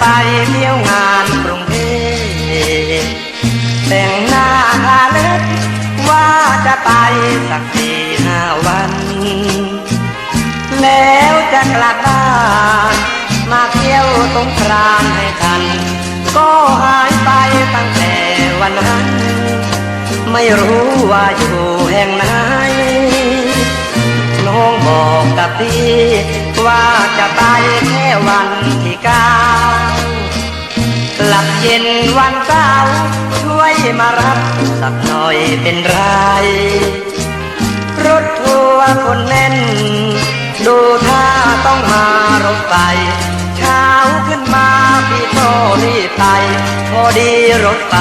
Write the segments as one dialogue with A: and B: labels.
A: ไปเที่ยวงานกรุงเทพแต่งหน้าทาเล็บว่าจะไปสักสี่ห้าวัน แล้วจะกลับบ้านมาเที่ยวตรงกรานให้ทัน ก็หายไปตั้งแต่วันนั้น ไม่รู้ว่าอยู่แห่งไหนน้องบอกกับพี่ว่าจะไปแค่วันที่เก้า ลับเย็นวันเสาร์ช่วยมารับสักหน่อยเป็นไร รถทัวร์คนแน่น ดูท่าต้องมารถไฟเช้าขึ้นมาพี่โตรีบไป พอดีรถไฟ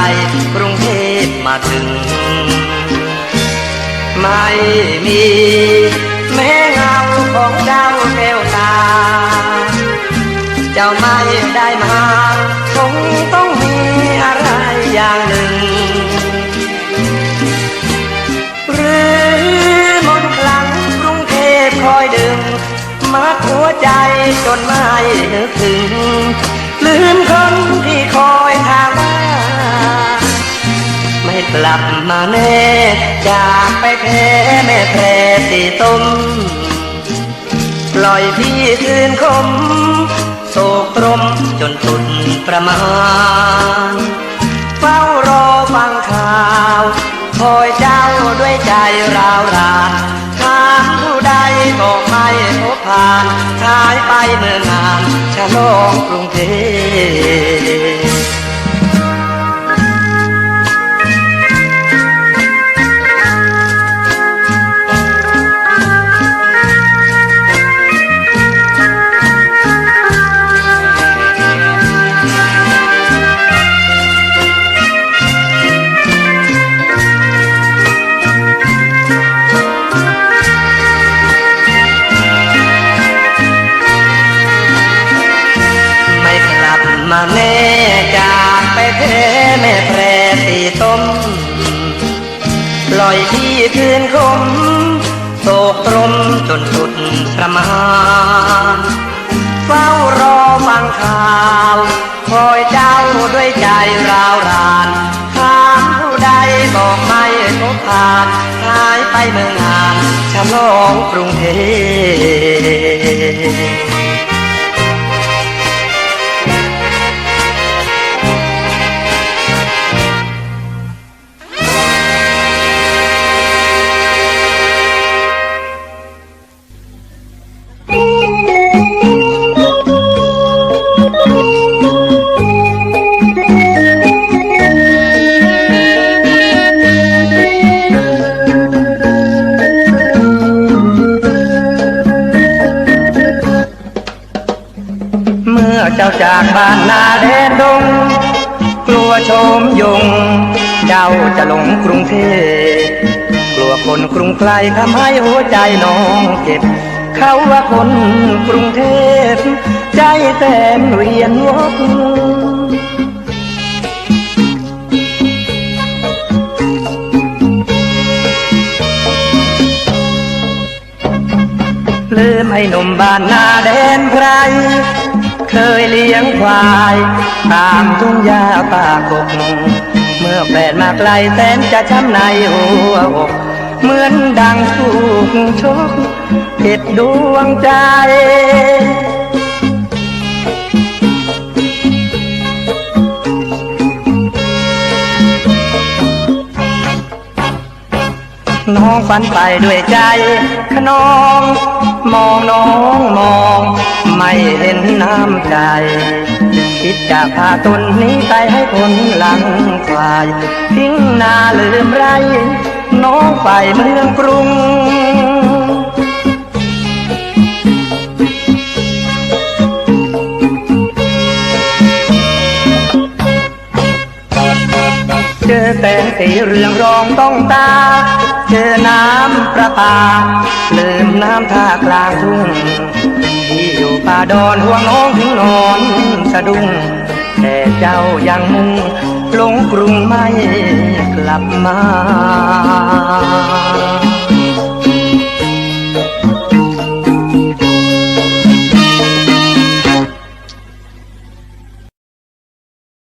A: กรุงเทพมาถึง ไม่มี จนไม่นึกถึง ลืมคนที่คอยทางว่า ไม่กลับมาแน่จากไปแพ้แม่แพรสีต้มปล่อยพี่คืนคมโศกตรมจนสุดประมาณ เฝ้ารอฟังข่าวคอยเจ้าด้วยใจราวราน กไม่พบผ่านหายไปเมื่อนานฉลองกรุงเทพ แพ้แม่แพรตีต้มปล่อยที่คืนคมโศกตรมจนสุดประมาณเฝ้ารอฟังข่าวคอยเจ้าด้วยใจราวรานถามผู้ใดบอกไม่พบผ่านหายไปเมืองงานฉลองกรุงเทพ เจ้าจากบ้านนาแดนดง กลัวโชมยง เจ้าจะหลงกรุงเทพกลัวคนกรุงไกลทำให้หัวใจน้องเจ็บ เขาว่าคนกรุงเทพ ใจแสนเวียนวกลืมให้หนุ่มบ้านนาแดนไพร เคยเลี้ยงควาย ตามทุ่งหญ้าป่ากกเมื่อแฟนมาไกลแสนจะช้ำในหัวอกเหมือนดังถูกชกเจ็ดดวงใจน้องฝันไปด้วยใจขนอง ม ห็นน้ำใจ คิดจะพาตนนี้ไปให้คนหลังควาย ทิ้งนาลืมไร น้องไปเมืองกรุงเจอแสงสีเรืองรองต้องตา เจอน้ำประปาลืมน้ำท่ากลางทุ่ง ป่าดอนห่วงน้องถึงนอนสะดุ้งแต่เจ้ายังมุ่งลงกรุงไม่กลับมา